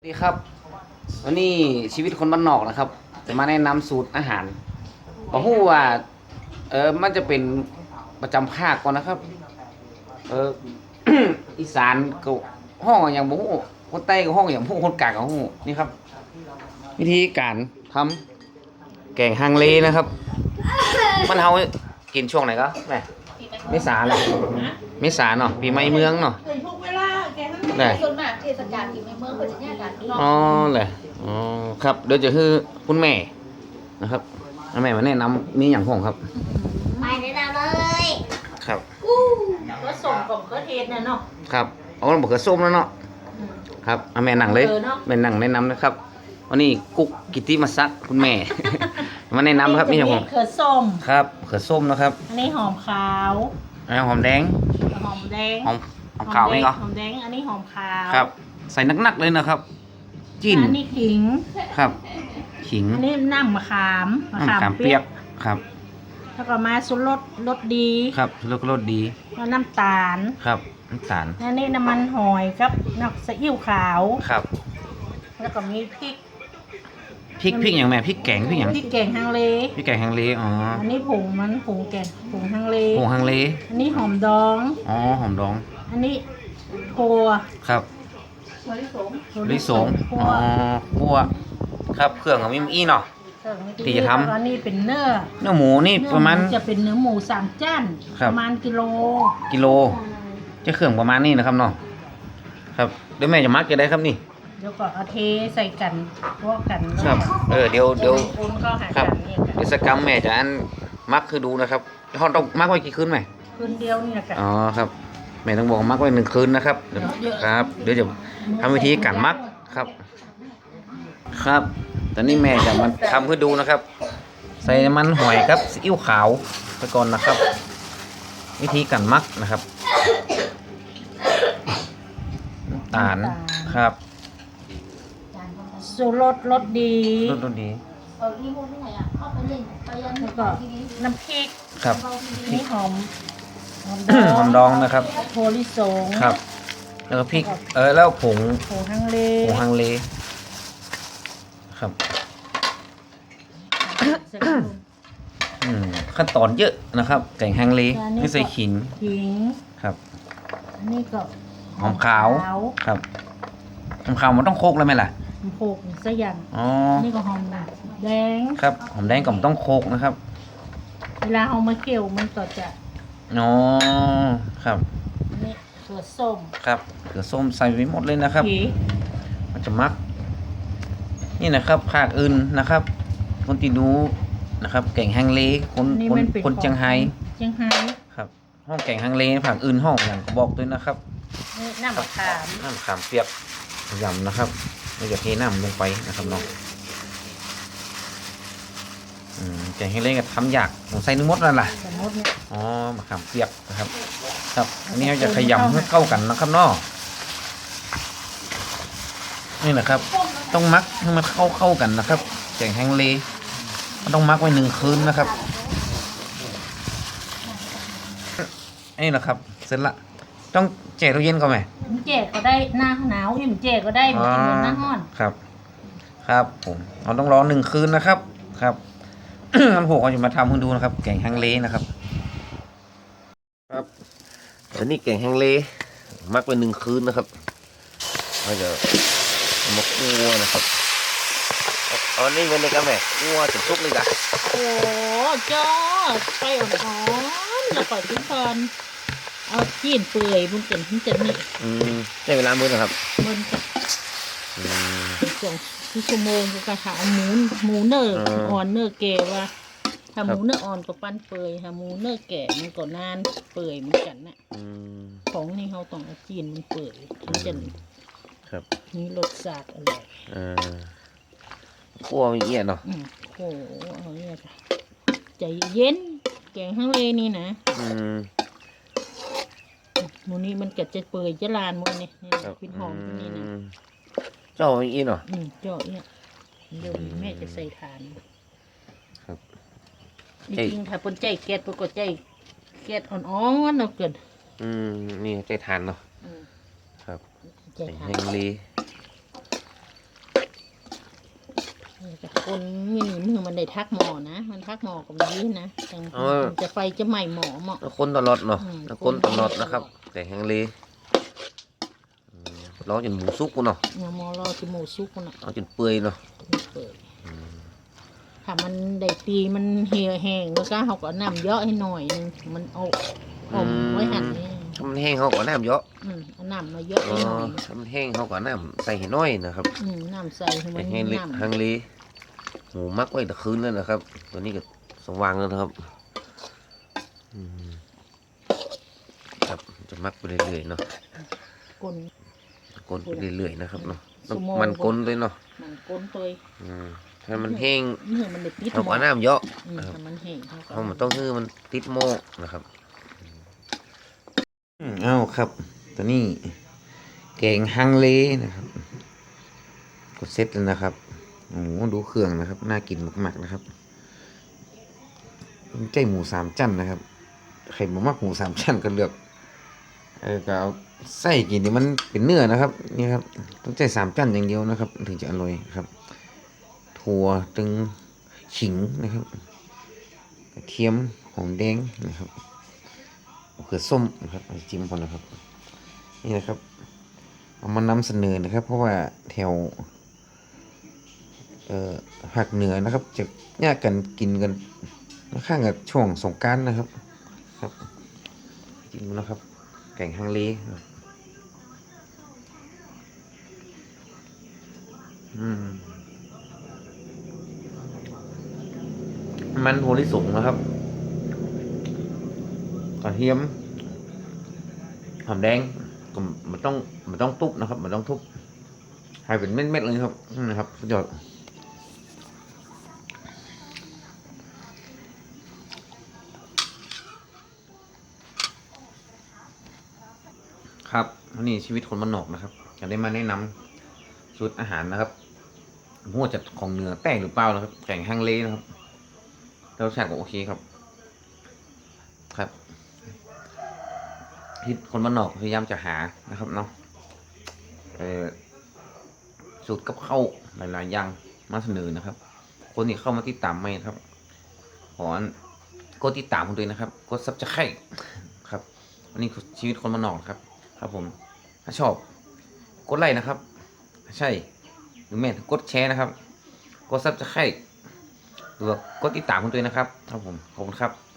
สวัสดีครับ วันนี้ชีวิตคนบ้านนอกนะครับจะมาแนะนำสูตรอาหารบอกฮู้ว่า เออมันจะเป็นประจำภาคก่อนนะครับ เอออีสานก็ห้องอย่างบ่ฮู้คนใต้ก็ห้องอย่างบ่ฮู้คนกลางก็ฮู้นี่ครับ วิธีการทำแกงฮังเลนะครับ มันเฮากินช่วงไหนก็แม่เมษาแหละเมษาเนาะปีใหม่เมืองเนาะเคยทุกเวลาแกทั้งได้ส่วนมากเทศกาลที่ในเมืองเพิ่นจะแยกกันเนาะอ๋อเลยอ๋อครับเดี๋ยวจะคือคุณแม่นะครับเอาแม่มาแนะนำมีอย่างของครับไปแนะนำเลยครับก็ส่งของเครือเทศเนี่ยเนาะครับเอาเราบอกเขือส้มแล้วเนาะครับเอาแม่นั่งเลยเออเนาะแม่นั่งแนะนำนะครับวันนี้กุ๊กกิติมาซักคุณแม่ มาแนะนำครับมีอย่างของเครือส้มครับเขือส้มนะครับอันนี้หอมขาวแล้วหอมแดงหอมแดงหอมหอมขาวนี่ก็หอมแดงอันนี้หอมขาวครับ ใส่นักๆเลยนะครับ จิ้นอันนี้ขิง ครับขิงอันนี้น้ำมะขามมะน้ำขามขามเปีเปียยกกครับแล้วก็มาสุรสรสดี ครับรสรสดีแล้วน้ำตาล ครับน้ำตาลอันนี้น้ำมันหอยครับน้ำซีอิ๊วขาว ครับ แล้วก็มีพริก พริกพริกอย่างแม่พริกแกงพริกอย่างพริกแกงฮังเล พริกแกงฮังเล อ๋อ อันนี้ผงมันผงแกงผงฮังเล ผงฮังเล อันนี้หอมดอง อ๋อ หอมดอง อันนี้ถั่วครับ ถั่วลิสงถั่วลิสงคั่อ๋วอคั่วครับเครื่องของมิมอี้เนาะเครื่องไม่ที่จะทำ อันนี้เป็นเนื้อเนื้อหมูนี่เนื้อประมาณหจะเป็นเนื้อหมูสามจ้านครับ ประมาณกิโลกิโล จะเครื่องประมาณนี้นะครับเนาะครับเดี๋ยวแม่จะมักจะได้ครับนี่ เดี๋ยวก็เอาเทใส่กันพวกกันครับ เออเดี๋ยวเดี๋ยว คนก็หาครักับ นเนี่ยกันกิจกรรมแม่จะอันมักคือดูนะครับห้องต้องมักไว้กี่คืนไหม คืนเดียวนี่แหละกันอ๋อครับ แม่ต้องบอกมักไว้หนึ่งคืนนะครับเดี๋ยวครับ เดี๋ยวจะทำวิธีการมักครับ ครับ ตอนนี้แม่จะมาทำเพื่อดูนะครับ ใส่น้ำมันหอยครับซีอิ๊วขาวไปก่อนนะครับ วิธีการมักนะครับน้ำตาลครับสูรสรสดีรสดีเออนี่พวกที่ไหนอะเข้าไปเล่นไปยันแล้วก็ทีนี้น้ำพริกครับอันนี่หอม หอมหอมดองนะครับถั่วลิสงครับ แล้วก็พริก เออแล้วผงผงฮังเลผงฮังเล ครับใส่ถุงอืมขั้นตอนเยอะนะครับ แกงฮังเลอันนี้ไม่ใส่ขิงขิงครับ อันนี้ก็หอมขาวครับหอมขาวมันต้องโคกแล้วไหมล่ะหอมโขกซะอย่างอ๋ออันนี้ก็หอมแดงครับหอมแดงก็ต้องโคกนะครับ เวลาเอามาเกี่ยวมันก็จะ อ๋อครับ อันนี่ถั่วส้มครับเกลือส้มใส่ไว้หมดเลยนะครับ ผีมันจะมัก นี่นะครับภาคอื่นนะครับ คนที่ดูนะครับแก่งฮังเลคนนี่คนมันเป็นคนเจียงไฮ้เจียงไฮ้ครับ ห้องแก่งฮังเลภาคอื่นห้องอย่างก็บอกด้วยนะครับ นี่น้ำมะขาม น้ำขามเปียกยำนะครับเราจะเทน้ำลงไปนะครับน้องอืม แกงฮังเลก็ทำยากผมใส่นึกมดนั่นแหละสมมติเนี่ยอ๋อมะขามเปียกนะครับ ครับอันนี้เราจะขยำให้เข้ากันนะครับเนาะนี่นะครับ ต้องมักให้มันเข้าเข้ากันนะครับแกงแฮงเลมันต้องมักไว้หนึ่งคืนนะครับนี่นะครับเสร็จละต้องแจกตู้เย็นก่อนไหมมันเจ๊ก็ได้หน้าหนาวอิ่มเจ๊ก็ได้เหมือนเหมือนหน้าห้อนครับ ครับผมเราต้องรอหนึ่งคืนนะครับ ครับท่าน ผู้เขาจะมาทำให้ดูนะครับ แกงฮังเลนะครับ ครับอันนี้แกงฮังเลมักไว้หนึ่งคืนนะครับเราจะเอามาคั่วนะครับเอาเอาอันนี้ไว้เลยครับแม่คั่วจนสุกเลยจ้ะโอ้จ้าไฟอ่อนๆแล้วก็ทุกคนเอาจีนเปื่อยมันเป็นมันจะมีอืมใช้เวลามื้อนะครับมันจะอืม สองชั่วโมงก็กระถาหมูหมูเนื้อเอออ่อ่อนเนื้อแก่ว่าถ้าครัหบมูเนื้ออ่อนก็ปั้นเปื่อยถ้าหมูเนื้อแก่มันก็นานเปื่อยเหมือนกันน่ะ อืม ของนี่เขาต้องเอาจีนมันเปื่อยมันจะครับ มีรสชาติอร่อยเอ่าคั่วมีเอียดเนาะอืมโอ้โหเอาเนี่ยจ้ะใจเย็นแกงฮังเลนี่นะอืม หมูนี้มันก็จะเปื่อยจะลานหมดนี่นี่ครับเป็นหอมตัวนี้นะอืม เจ้ามีเอียดเนาะ อืมเจาะเนี่ยเดี๋ยวแม่จะใส่ทานครับ จริงๆถ้าปนใจแก๊สปนก็ใจแก๊สอ่อนๆเอาเกินอืมนี่ใจทานเนาะอืมครับใจแกงทาฮันงเลแต่คนนี่มือมันได้ทักหมอนะ มันทักหมอกับนี้นะจังเออจะไฟจะไหม้หมอเหมาะแล้วคนตลอดเนาะอืม แล้วคนตลอดนะครับแต่แฮงเลอืม ร้องจนหมูสุกกูเนาะเนี่ยหมอรอจมูกซุกน่ะเอาจนเปื่อยเนาะเปิดถ้ามันได้ตีมันเหี่ยวแห้งแล้วก็เขาก็น้ำเยอะให้หน่อยนึงมันเอาอมไว้หันนี่ถ้ามันแห้งเขาก็เอาน้ำเยอะอืมเอาน้ำมาเยอะอ๋ให้อหน่อยถ้ามันแห้งเขาก็เอาน้ำใส่ให้น้อยนะครับอืมน้ำใส่ให้มัแต่นแห้งเลน้ำฮังเลหมูมักไว้ตะคืนแล้วนะครับ ตัวนี้ก็สว่างแล้วนะครับอืมครับจะมักไปเรื่อยๆเนาะ กลน กลนไปเรื่อยๆนะครับเนาะชั่วโมงมันกลนด้วยเนาะมันกลนตัวอืมถ้ามันแห้งเมื่อมันได้ปิดเขาหมก็อเอาน้ำเยอะอืมนะครับถ้ามันแห้งเขาก็เขามันต้องให้มันติดโม่นะครับอืมเอาครับตัวนี้แกงฮังเลนะครับกดเซตแล้วนะครับโอ้โหดูเครื่องนะครับ น่ากินมากๆนะครับใจหมูสามชั้นนะครับใครบ่มักหมูสามชั้นก็เลือก เออก็เอาไส้กินที่มันเป็นเนื้อนะครับนี่ครับต้องใจสามชั้นอย่างเดียวนะครับ ถึงจะอร่อยครับ ถั่วตึงขิงนะครับกระเทียมหอมแดงนะครับมะเขือส้มนะครับจิ้มก่อนนะครับ นี่นะครับเอามานำเสนอนะครับ เพราะว่าแถวเอ่อภาคเหนือนะครับ จะแยกกันกินกันข้างกับช่วงสงการนะครับครับจิ้มนะครับ แกงฮังลครับอืมมันโพลิสงนะครับกระเทียมหอมแดงก็มันต้องมันต้องทุบนะครับ มันต้องทุบให้เป็นเม็ดๆเลยครับนะครับสุดยอด ครับนนี้ชีวิตคนมันนอกนะครับจะได้มาแนะนำสูตรอาหารนะครับหัวาจะของเนื้อแต้หรือเปล่านะครับแกงฮังเลนะครับรสชาติก็โอเคครับ ครับที่คนบ้านนอกพยายามจะหานะครับเนาะเออสูตรกับข้าวหลายๆอย่างมาเสนอนะครับ คนที่เข้ามาติดตามไม่ครับ ขอกดติดตามผมด้วยนะครับ กดซับจะไข่ครับ วันนี้ชีวิตคนบ้านนอกครับ ครับผมถ้าชอบกดไลค์นะครับ ใช่หรือแม่กดแชร์นะครับ กดซับจะไข่หรือว่ากดติดตามคุณตัวนะครับ ครับผมขอบคุณครับ